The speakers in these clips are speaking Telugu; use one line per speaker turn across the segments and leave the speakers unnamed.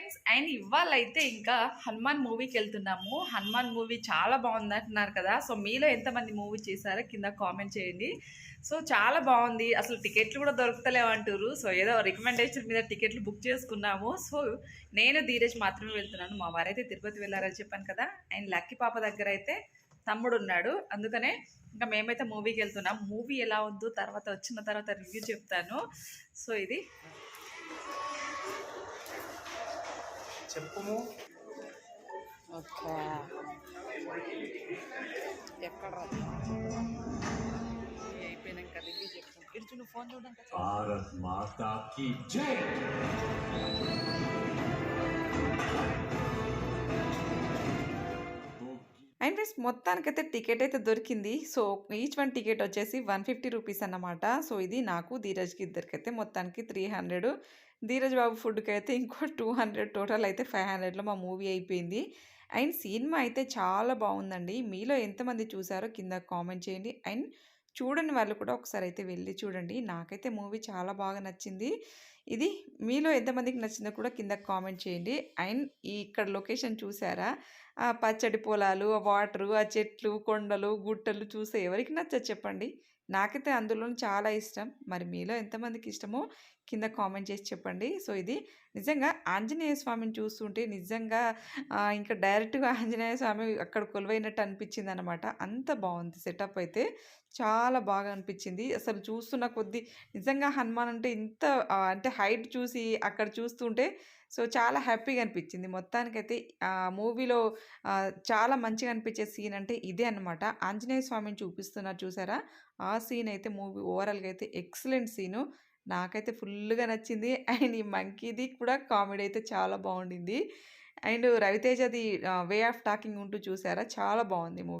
ఫ్రెండ్స్ అండ్ ఇవాళైతే ఇంకా హనుమాన్ మూవీకి వెళ్తున్నాము. హనుమాన్ మూవీ చాలా బాగుంది అంటున్నారు కదా. సో మీలో ఎంతమంది మూవీ చేశారో కింద కామెంట్ చేయండి. సో చాలా బాగుంది. అసలు టికెట్లు కూడా దొరుకుతలేవంటారు సో ఏదో రికమెండేషన్ మీద టికెట్లు బుక్ చేసుకున్నాము. సో నేను ధీరజ్ మాత్రమే వెళ్తున్నాను. మా వారైతే తిరుపతి వెళ్ళారని చెప్పాను కదా. అండ్ లక్కీ పాప దగ్గర అయితే తమ్ముడు ఉన్నాడు. అందుకనే ఇంకా మేమైతే మూవీకి వెళ్తున్నాం. మూవీ ఎలా ఉందో తర్వాత వచ్చిన తర్వాత రివ్యూ చెప్తాను. సో ఇది.
చెప్పుము.
ఎక్కడ? అండ్ ఫ్రెండ్స్ మొత్తానికైతే టికెట్ అయితే దొరికింది. సో ఈచ్ వన్ టికెట్ వచ్చేసి వన్ ఫిఫ్టీ రూపీస్ అన్నమాట. సో ఇది నాకు ధీరజ్కి ఇద్దరికైతే మొత్తానికి త్రీ హండ్రెడ్ ధీరజ్ బాబు ఫుడ్కి అయితే ఇంకో టూ హండ్రెడ్ టోటల్ అయితే ఫైవ్ హండ్రెడ్లో మా మూవీ అయిపోయింది. అండ్ సినిమా అయితే చాలా బాగుందండి. మీలో ఎంతమంది చూసారో కింద కామెంట్ చేయండి. అండ్ చూడని వాళ్ళు కూడా ఒకసారి అయితే వెళ్ళి చూడండి. నాకైతే మూవీ చాలా బాగా నచ్చింది. ఇది మీలో ఎంతమందికి నచ్చిందో కూడా కింద కామెంట్ చేయండి. అండ్ ఈ ఇక్కడ లొకేషన్ చూసారా? ఆ పచ్చడి పొలాలు ఆ వాటరు ఆ చెట్లు కొండలు గుట్టలు చూస్తే ఎవరికి నచ్చదు చెప్పండి. నాకైతే అందులో చాలా ఇష్టం. మరి మీలో ఎంతమందికి ఇష్టమో కింద కామెంట్ చేసి చెప్పండి. సో ఇది నిజంగా ఆంజనేయ స్వామిని చూస్తుంటే నిజంగా ఇంకా డైరెక్ట్గా ఆంజనేయ స్వామి అక్కడ కొలువైనట్టు అనిపించింది అనమాట అంత బాగుంది సెటప్ అయితే. చాలా బాగా అనిపించింది. అసలు చూస్తున్న కొద్దీ నిజంగా హనుమాన్ అంటే ఇంత అంటే హైట్ చూసి అక్కడ చూస్తుంటే సో చాలా హ్యాపీగా అనిపించింది. మొత్తానికైతే ఆ మూవీలో చాలా మంచిగా అనిపించే సీన్ అంటే ఇదే అనమాట ఆంజనేయ స్వామిని చూపిస్తున్నారు చూసారా? ఆ సీన్ అయితే మూవీ ఓవరాల్గా అయితే ఎక్సలెంట్ సీను. నాకైతే ఫుల్గా నచ్చింది. అండ్ ఈ మంకీది కూడా కామెడీ అయితే చాలా బాగుండింది. అండ్ రవితేజది వే ఆఫ్ టాకింగ్ ఉంటూ చూసారా? చాలా బాగుంది మూవీ.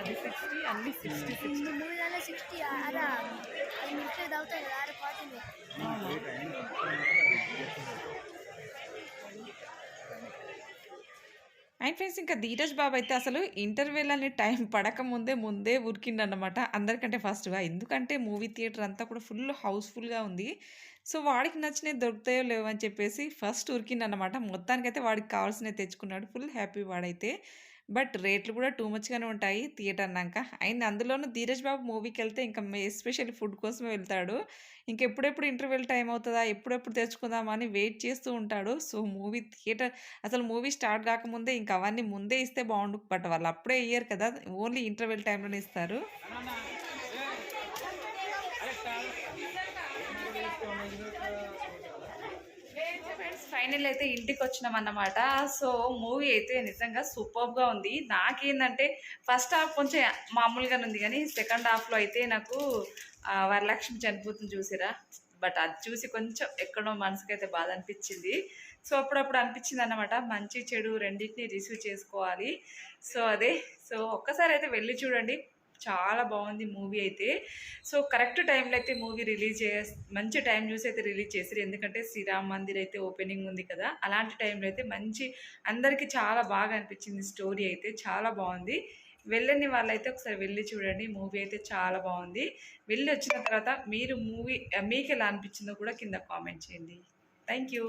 అది సిక్స్టీ అన్ని సిక్స్టీ సిక్స్టీ
మూడు నెలల సిక్స్టీ అరా అది మిల్క్ తాగుతాయి కదా అర ఫార్టీ
అండ్ ఫ్రెండ్స్ ఇంకా ధీరజ్ బాబు అయితే అసలు ఇంటర్వెల్ అనే టైం పడక ముందే ముందే ఉరికిండనమాట అందరికంటే ఫస్ట్గా ఎందుకంటే మూవీ థియేటర్ అంతా కూడా ఫుల్ హౌస్ఫుల్గా ఉంది. సో వాడికి నచ్చినవి దొరుకుతాయో లేవో అని చెప్పేసి ఫస్ట్ ఉరికిండనమాట మొత్తానికైతే వాడికి కావాల్సినవి తెచ్చుకున్నాడు. ఫుల్ హ్యాపీ వాడైతే. బట్ రేట్లు కూడా టూ మచ్గానే ఉంటాయి థియేటర్ అన్నాక. అండ్ అందులోనూ ధీరజ్ బాబు మూవీకి వెళ్తే ఇంకా ఎస్పెషల్లీ ఫుడ్ కోసమే వెళ్తాడు. ఇంకెప్పుడెప్పుడు ఇంటర్వెల్ టైం అవుతుందా ఎప్పుడెప్పుడు తెచ్చుకుందామా అని వెయిట్ చేస్తూ ఉంటాడు. సో మూవీ థియేటర్ అసలు మూవీ స్టార్ట్ కాకముందే ఇంకా అవన్నీ ముందే ఇస్తే బాగుండు. బట్ వాళ్ళు అప్పుడే ఇయ్యరు కదా ఓన్లీ ఇంటర్వెల్ టైంలోనే ఇస్తారు. ఫైనల్ అయితే ఇంటికి వచ్చినాం అన్నమాట సో మూవీ అయితే నిజంగా సూపర్గా ఉంది. నాకేందంటే ఫస్ట్ హాఫ్ కొంచెం మామూలుగానే ఉంది కానీ సెకండ్ హాఫ్లో అయితే నాకు వరలక్ష్మి చనిపోతుంది చూసిరా? బట్ అది చూసి కొంచెం ఎక్కడో మనసుకైతే బాధ అనిపించింది సో అప్పుడప్పుడు అనిపించింది అనమాట మంచి చెడు రెండింటిని రిసీవ్ చేసుకోవాలి. సో అదే. సో ఒక్కసారి అయితే వెళ్ళి చూడండి. చాలా బాగుంది మూవీ అయితే. సో కరెక్ట్ టైంలో అయితే మూవీ రిలీజ్ చే మంచి టైం చూసి అయితే రిలీజ్ చేసారు ఎందుకంటే శ్రీరామ్ మందిర్ అయితే ఓపెనింగ్ ఉంది కదా. అలాంటి టైంలో అయితే మంచి అందరికీ చాలా బాగా అనిపించింది స్టోరీ అయితే. చాలా బాగుంది. వెళ్ళని వాళ్ళైతే ఒకసారి వెళ్ళి చూడండి. మూవీ అయితే చాలా బాగుంది. వెళ్ళి వచ్చిన తర్వాత మీరు మూవీ మీకు ఎలా అనిపించిందో కూడా కింద కామెంట్ చేయండి. Thank you.